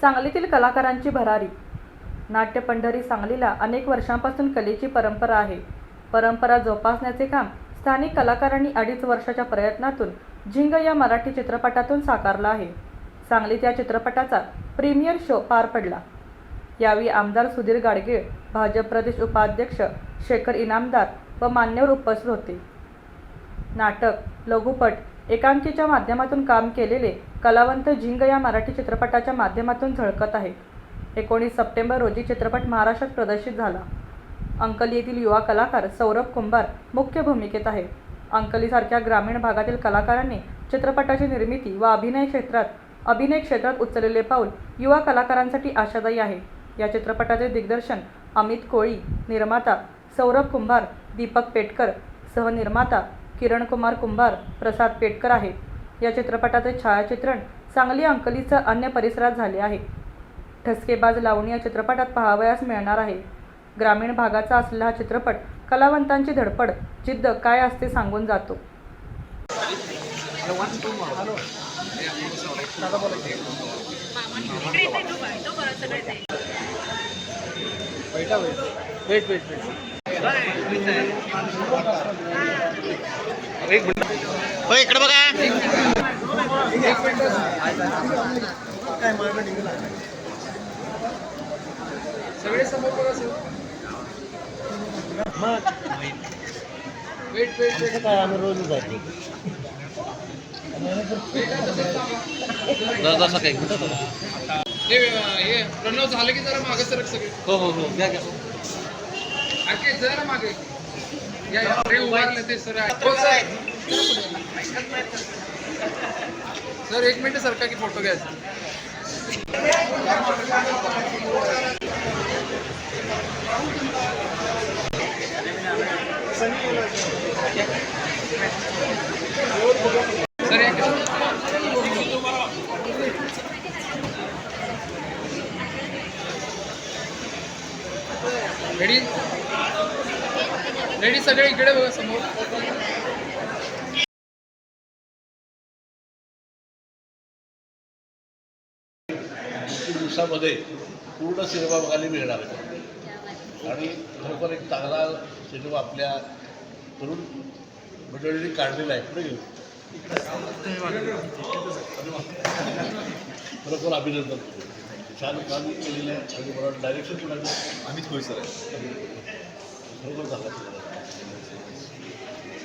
सांगलीतील कलाकारांची भरारी. नाट्य पंढरी सांगलीला अनेक वर्षांपासून कलेची परंपरा आहे. परंपरा जोपासण्याचे काम स्थानिक कलाकारांनी अडीच वर्षाच्या प्रयत्नातून झिंग या मराठी चित्रपटातून साकारला आहे. सांगलीत या चित्रपटाचा प्रीमियर शो पार पडला. यावेळी आमदार सुधीर गाडगीळ भाजप प्रदेश उपाध्यक्ष शेखर इनामदार व मान्यवर उपस्थित होते. नाटक लघुपट एकांकीच्या माध्यमातून काम केलेले कलावंत झिंग या मराठी चित्रपटाच्या माध्यमातून झळकत आहेत. एकोणीस सप्टेंबर रोजी चित्रपट महाराष्ट्रात प्रदर्शित झाला. अंकली येथील युवा कलाकार सौरभ कुंभार मुख्य भूमिकेत आहे अंकलीसारख्या ग्रामीण भागातील कलाकारांनी चित्रपटाची निर्मिती व अभिनय क्षेत्रात अभिनय क्षेत्रात उचललेले पाऊल युवा कलाकारांसाठी आशादायी आहे. या चित्रपटाचे दिग्दर्शन अमित कोळी निर्माता सौरभ कुंभार दीपक पेटकर सहनिर्माता किरण कुमार कुंभार प्रसाद पेटकर आहे या चित्रपटाचे छायाचित्रण सांगली अंकलीसह अन्य परिसरात झाले आहे. ठसकेबाज लावणी या चित्रपटात पाहावयास मिळणार आहे. ग्रामीण भागाचा असलेला हा चित्रपट कलावंतांची धडपड जिद्द काय असते सांगून जातो. वेट वेट वेट हो इकडे बघा. सगळे समोर बघा सर वेट वेट वेट काय आम्ही रोज जातो हे प्रणव झालं की जरा मागे सरक सगळे. हो हो हो घ्या घ्या. आके जर मागे. या उभारलं ते उभारले ते सर हो, सर. सर एक मिनिट सरका की फोटो घ्यायचा सर एक रेडी रेडी सगळे इकडे बघा समोर. दिवसामध्ये पूर्ण सिनेमा बघायला मिळणार आहे. आणि खरोखर एक चांगला सिनेमा आपल्या तरुण मंडळींनी काढलेला आहे. पुढे घेऊ. खरोखर अभिनंदन. करतो. छान काम केलेलं आहे आणि मला डायरेक्शन अमित कोळी आहे. खरोखर झाला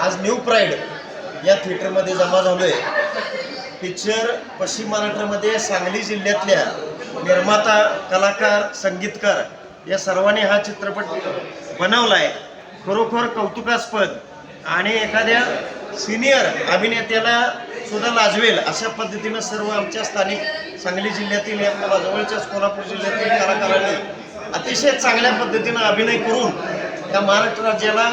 आज न्यू प्राईड या थिएटरमध्ये जमा झालो आहे पिक्चर पश्चिम महाराष्ट्रामध्ये सांगली जिल्ह्यातल्या निर्माता कलाकार संगीतकार या सर्वांनी हा चित्रपट बनवला आहे खरोखर कौतुकास्पद आणि एखाद्या सिनियर अभिनेत्याला सुद्धा लाजवेल अशा पद्धतीनं सर्व आमच्या स्थानिक सांगली जिल्ह्यातील या मला जवळच्याच कोल्हापूर जिल्ह्यातील कलाकारांनी अतिशय चांगल्या पद्धतीनं अभिनय करून त्या महाराष्ट्र राज्याला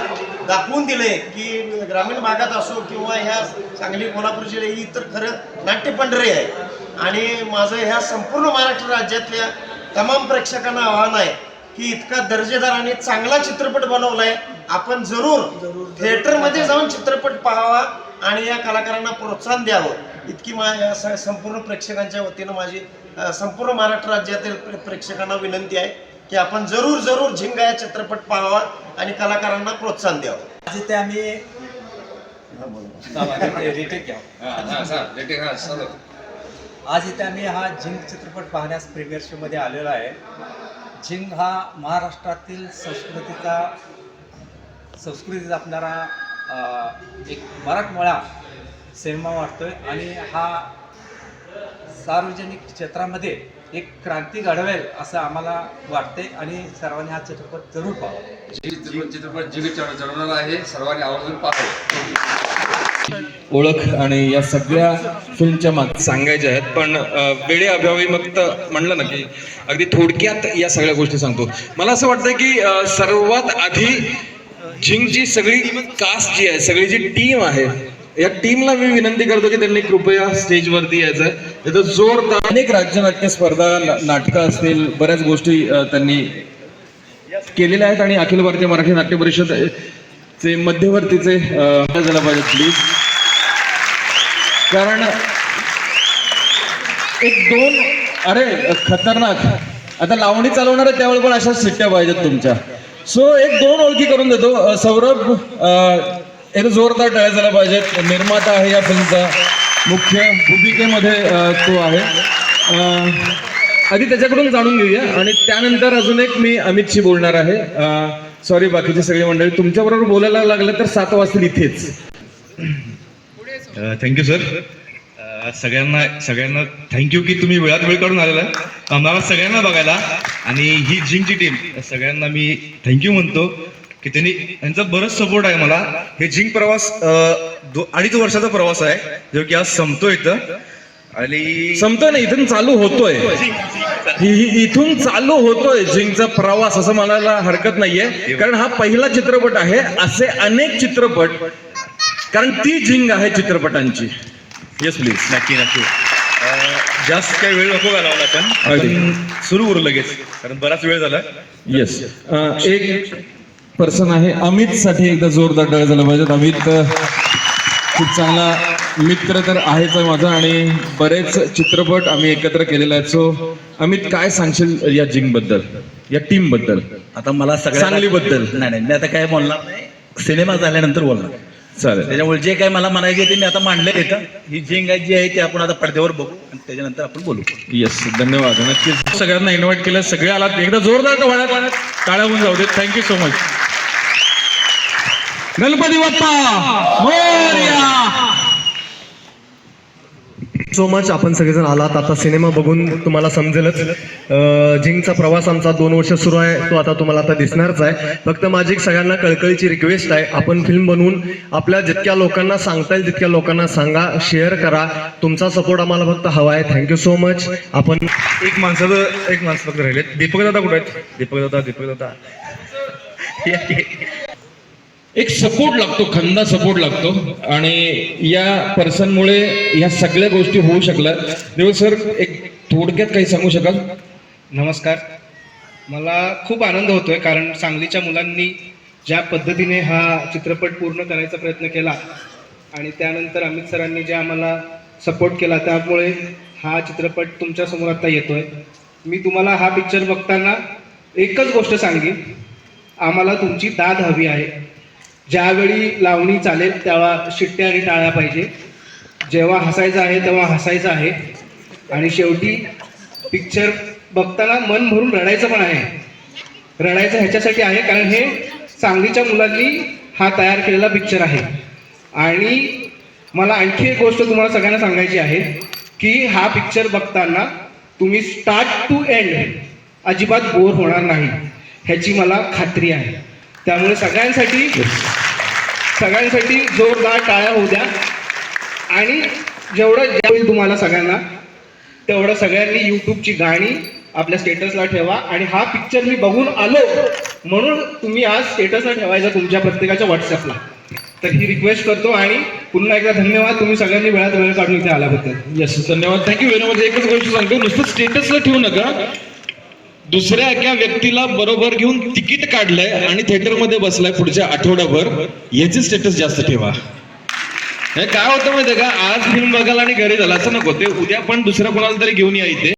दाखवून दिले की ग्रामीण भागात असो किंवा ह्या सांगली कोल्हापूर जिल्हे ही तर खरं नाट्यपंढरी आहे. आणि माझं ह्या संपूर्ण महाराष्ट्र राज्यातल्या तमाम प्रेक्षकांना आव्हान आहे की इतका दर्जेदार आणि चांगला चित्रपट बनवलाय. आपण जरूर थिएटरमध्ये जाऊन चित्रपट पाहावा आणि या कलाकारांना प्रोत्साहन द्यावं. इतकी मा संपूर्ण प्रेक्षकांच्या वतीनं माझी संपूर्ण महाराष्ट्र राज्यातील प्रे- प्रेक्षकांना विनंती आहे. की आपण जरूर जरूर झिंगा या चित्रपट पाहावा आणि कलाकारांना प्रोत्साहन द्यावं. आज इथे आम्ही आज इथे आम्ही हा झिंग चित्रपट पाहण्यास प्रीमियर शोमध्ये आलेलो आहे. झिंग हा महाराष्ट्रातील संस्कृतीचा संस्कृती जपणारा एक मराठमोळा सिनेमा वाटतोय आणि हा सार्वजनिक क्षेत्रामध्ये एक क्रांती घडवेल असं आम्हाला वाटते आणि सर्वांनी हा चित्रपट जरूर पाहावा. चित्रपट चढवणार आहे सर्वांनी आवर्जून पाहावे. ओळख आणि या सगळ्या फिल्मच्या माग सांगायच्या आहेत पण अ, वेळेअभावी मग तर म्हणलं ना की अगदी थोडक्यात या सगळ्या गोष्टी सांगतो. मला असं वाटतं की सर्वात आधी झिंगची सगळी कास्ट जी आहे सगळी जी टीम आहे या टीमला मी विनंती करतो की त्यांनी कृपया स्टेजवरती यायचं. त्याचं जोरदार अनेक राज्यनाट्य स्पर्धा नाटकं असतील बऱ्याच गोष्टी त्यांनी केलेल्या आहेत आणि अखिल भारतीय मराठी नाट्य परिषद चे मध्यवर्तीचे झालं पाहिजे प्लीज कारण एक दोन अरे खतरनाक. आता लावणी चालवणार त्यावेळी पण अशाच शिट्ट्या पाहिजेत तुमच्या. सो एक दोन ओळखी करून देतो. सौरभ अ, जोरदार टाळ्या झाला पाहिजेत. निर्माता आहे या फिल्मचा. मुख्य भूमिकेमध्ये तो आहे. आधी त्याच्याकडून जाणून घेऊया. आणि त्यानंतर अजून एक मी अमितशी बोलणार आहे. सॉरी बाकीची सगळी मंडळी तुमच्याबरोबर बोलायला लागलं तर सात वाजतील इथेच. थँक्यू सर सगळ्यांना सगळ्यांना थँक्यू की तुम्ही वेळात वेळ काढून आलेला. आहे. आम्हाला सगळ्यांना बघायला. आणि ही जिंकची टीम सगळ्यांना मी थँक्यू म्हणतो. की त्यांनी त्यांचा बरंच सपोर्ट आहे मला. हे जिंक प्रवास अडीच वर्षाचा प्रवास आहे जो की आज संपतो इथं. आणि संपतोय ना इथून चालू होतोय. इथून चालू होतोय झिंगचा प्रवास असं म्हणायला हरकत नाहीये. कारण हा पहिला चित्रपट आहे असे अनेक चित्रपट. कारण ती झिंग आहे चित्रपटांची. येस प्लीज नक्की नक्की. जास्त काही वेळ नको अगदी. आपण सुरू करू लगेच कारण बराच वेळ झाला. येस एक पर्सन आहे अमित साठी एकदा जोरदार टाळ्या झाला पाहिजेत. अमित खूप चांगला मित्र तर आहेच आहे माझा आणि बरेच चित्रपट आम्ही एकत्र केलेले आहेत. सो अमित काय सांगशील या जिंगबद्दल? या टीमबद्दल? आता मला सगळ्या सांगलीबद्दल. नाही नाही मी आता काय बोलणार नाही. सिनेमा झाल्यानंतर बोलणार. चालेल. त्याच्यामुळे जे काय मला म्हणायचे ते मी आता मांडले येतं ही जिंग आहे जी आहे ते आपण आता पडद्यावर बघू आणि त्याच्यानंतर आपण बोलू. येस धन्यवाद. नक्कीच. सगळ्यांना इन्व्हाइट केलं. सगळे आलात. एकदा जोरदार टाळ्या होऊन जाऊ देत. Thank you so much Ganpati Bappa Morya. So much आपण सगळेजण आलात. आता सिनेमा बघून तुम्हाला समजेलच. अं, जिंकचा प्रवास आमचा दोन वर्ष सुरू आहे. तो आता तुम्हाला आता दिसणारच आहे. फक्त माझी एक सगळ्यांना कळकळीची रिक्वेस्ट आहे. आपण फिल्म बनवून आपल्या जितक्या लोकांना सांगता येईल तितक्या लोकांना सांगा शेअर करा. तुमचा सपोर्ट आम्हाला फक्त हवा आहे. थँक्यू सो मच आपण एक माणसाचं एक माणसं फक्त राहिले दीपक दादा कुठे आहेत? दीपक दादा दीपक दादा. एक सपोर्ट लागतो खंदा सपोर्ट लागतो. आणि या पर्सनमुळे या सगळ्या गोष्टी होऊ शकल्या. देव सर एक थोडक्यात काही सांगू शकाल? नमस्कार. मला खूप आनंद होतोय कारण सांगलीच्या मुलांनी ज्या पद्धतीने हा चित्रपट पूर्ण करायचा प्रयत्न केला आणि त्यानंतर अमित सरांनी जे आम्हाला सपोर्ट केला त्यामुळे हा चित्रपट तुमच्यासमोर आता येतोय. मी तुम्हाला हा पिक्चर बघताना एकच गोष्ट सांगेन. आम्हाला तुमची दाद हवी आहे. ज्यावेळी लावणी चालेल तेव्हा शिट्ट्या आणि टाळ्या पाहिजे. जेव्हा हसायचं आहे तेव्हा हसायचं आहे. आणि शेवटी पिक्चर बघताना मन भरून रडायचं पण आहे. रडायचं ह्याच्यासाठी आहे कारण हे सांगलीच्या मुलांनी हा तयार केलेला पिक्चर आहे. आणि मला आणखी एक गोष्ट तुम्हाला सगळ्यांना सांगायची आहे की हा पिक्चर बघताना तुम्ही स्टार्ट टू एंड अजिबात बोर होणार नाही. ह्याची मला खात्री आहे. त्यामुळे सगळ्यांसाठी सगळ्यांसाठी जोरदार टाळ्या होऊ द्या. आणि जेवढं होईल तुम्हाला सगळ्यांना तेवढं सगळ्यांनी यूट्यूबची गाणी आपल्या स्टेटसला ठेवा. आणि हा पिक्चर मी बघून आलो म्हणून तुम्ही आज स्टेटसला ठेवायचा तुमच्या प्रत्येकाच्या व्हॉट्सअपला तर ही रिक्वेस्ट करतो आणि पुन्हा एकदा धन्यवाद. तुम्ही सगळ्यांनी वेळात वेळ काढून इथे आल्याबद्दल. येस धन्यवाद. थँक्यू व्हेरी मच एकच गोष्ट सांगतो. नुसतं स्टेटसला ठेवू नका. दुसऱ्या एका व्यक्तीला बरोबर घेऊन तिकीट काढलंय आणि थिएटरमध्ये बसलाय पुढच्या आठवड्याभर याचे स्टेटस जास्त ठेवा. हे काय होतं माहितीये का? आज फिल्म बघायला आणि घरी झाला असं नको. ते उद्या पण दुसऱ्या कोणाला तरी घेऊन या इथे.